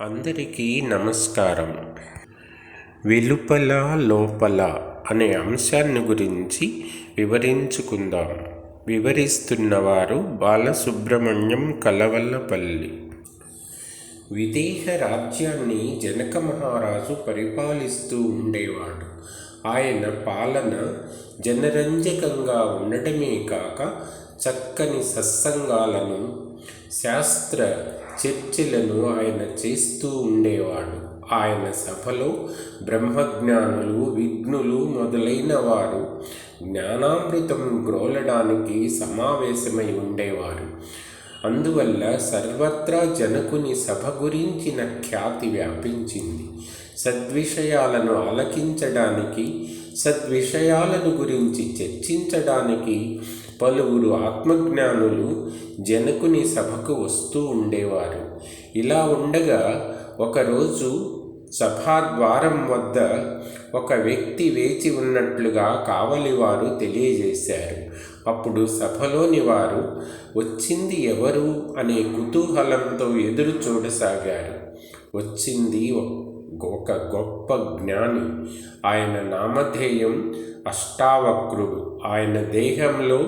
అందరికీ నమస్కారం. వెలుపల లోపల అనే అంశాన్ని గురించి వివరించుకుందాం. వివరిస్తున్నవారు బాలసుబ్రహ్మణ్యం కలవల్లపల్లి. విదేహ రాజ్యాన్ని జనక మహారాజు పరిపాలిస్తూ ఉండేవాడు. ఆయన పాలన జనరంజకంగా ఉండటమే కాక చక్కని సత్సంగాలను శాస్త్ర చర్చలను ఆయన చేస్తూ ఉండేవాడు. ఆయన సభలో బ్రహ్మజ్ఞానులు విఘ్నులు మొదలైన వారు జ్ఞానామృతం గ్రోలడానికి సమావేశమై ఉండేవారు. అందువల్ల సర్వత్రా జనకుని సభ గురించిన ఖ్యాతి వ్యాపించింది. సద్విషయాలను ఆలకించడానికి సద్విషయాలను గురించి చర్చించడానికి పలువురు ఆత్మజ్ఞానులు జనకుని సభకు వస్తూ ఉండేవారు. ఇలా ఉండగా ఒకరోజు సభాద్వారం వద్ద ఒక వ్యక్తి వేచి ఉన్నట్లుగా కావలివారు తెలియజేశారు. అప్పుడు సభలోని వారు వచ్చింది ఎవరు? అనే కుతూహలంతో ఎదురు చూడసాగారు. వచ్చింది ఒక గొప్ప జ్ఞాని. ఆయన నామధేయం అష్టావక్రుడు. ఆయన దేహంలో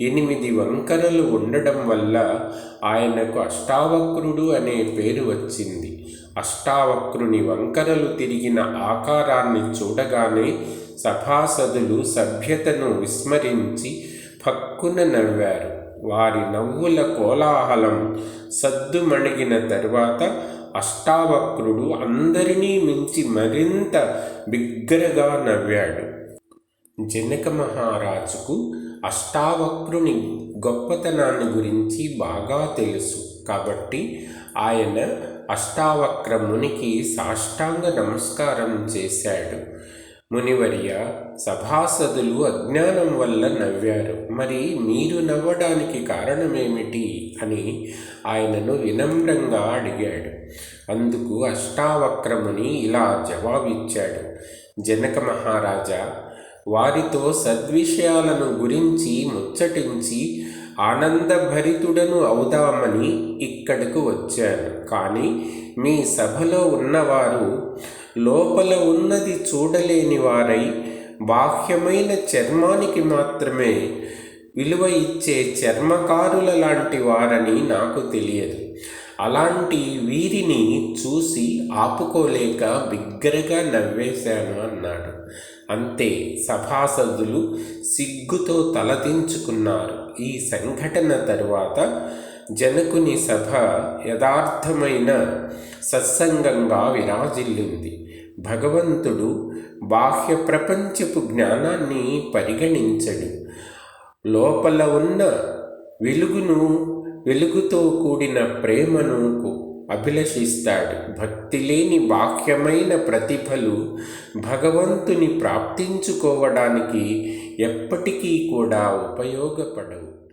ఎనిమిది వంకరలు ఉండడం వల్ల ఆయనకు అష్టావక్రుడు అనే పేరు వచ్చింది. అష్టావక్రుని వంకరలు తిరిగిన ఆకారాన్ని చూడగానే సభాసదులు సభ్యతను విస్మరించి పక్కున నవ్వారు. వారి నవ్వుల కోలాహలం సద్దుమణిగిన తరువాత అష్టావక్రుడు అందరినీ మించి మరింత బిగ్గరగా నవ్వాడు. జనక మహారాజుకు అష్టావక్రుని గొప్పతనాన్ని గురించి బాగా తెలుసు. కాబట్టి ఆయన అష్టావక్ర మునికి సాష్టాంగ నమస్కారం చేశాడు. మునివర్య సభాసదులు అజ్ఞానం వల్ల నవ్వారు. మరి మీరు నవ్వడానికి కారణమేమిటి? అని ఆయనను వినమ్రంగా అడిగాడు. అందుకు అష్టావక్రముని ఇలా జవాబిచ్చాడు. జనక మహారాజా వారితో సద్విషయాలను గురించి ముచ్చటించి ఆనందభరితుడను అవుదామని ఇక్కడకు వచ్చాను. కానీ మీ సభలో ఉన్నవారు లోపల ఉన్నది చూడలేని వారై బాహ్యమైన చర్మానికి మాత్రమే విలువ ఇచ్చే చర్మకారుల లాంటి వారని నాకు తెలియదు. అలాంటి వీరిని చూసి ఆపుకోలేక బిగ్గరగా నవ్వేశాను అన్నాడు. అంతే సభాసదులు సిగ్గుతో తలదించుకున్నారు ఈ సంఘటన తరువాత జనకుని సభ యథార్థమైన సత్సంగంగా విరాజిల్లింది. భగవంతుడు బాహ్య ప్రపంచపు జ్ఞానాన్ని పరిగణించడు. లోపల ఉన్న వెలుగును వెలుగుతో కూడిన ప్రేమను అభిలషిస్తాడు. భక్తి లేని బాహ్యమైన ప్రతిభలు భగవంతుని ప్రాప్తించుకోవడానికి ఎప్పటికీ కూడా ఉపయోగపడవు.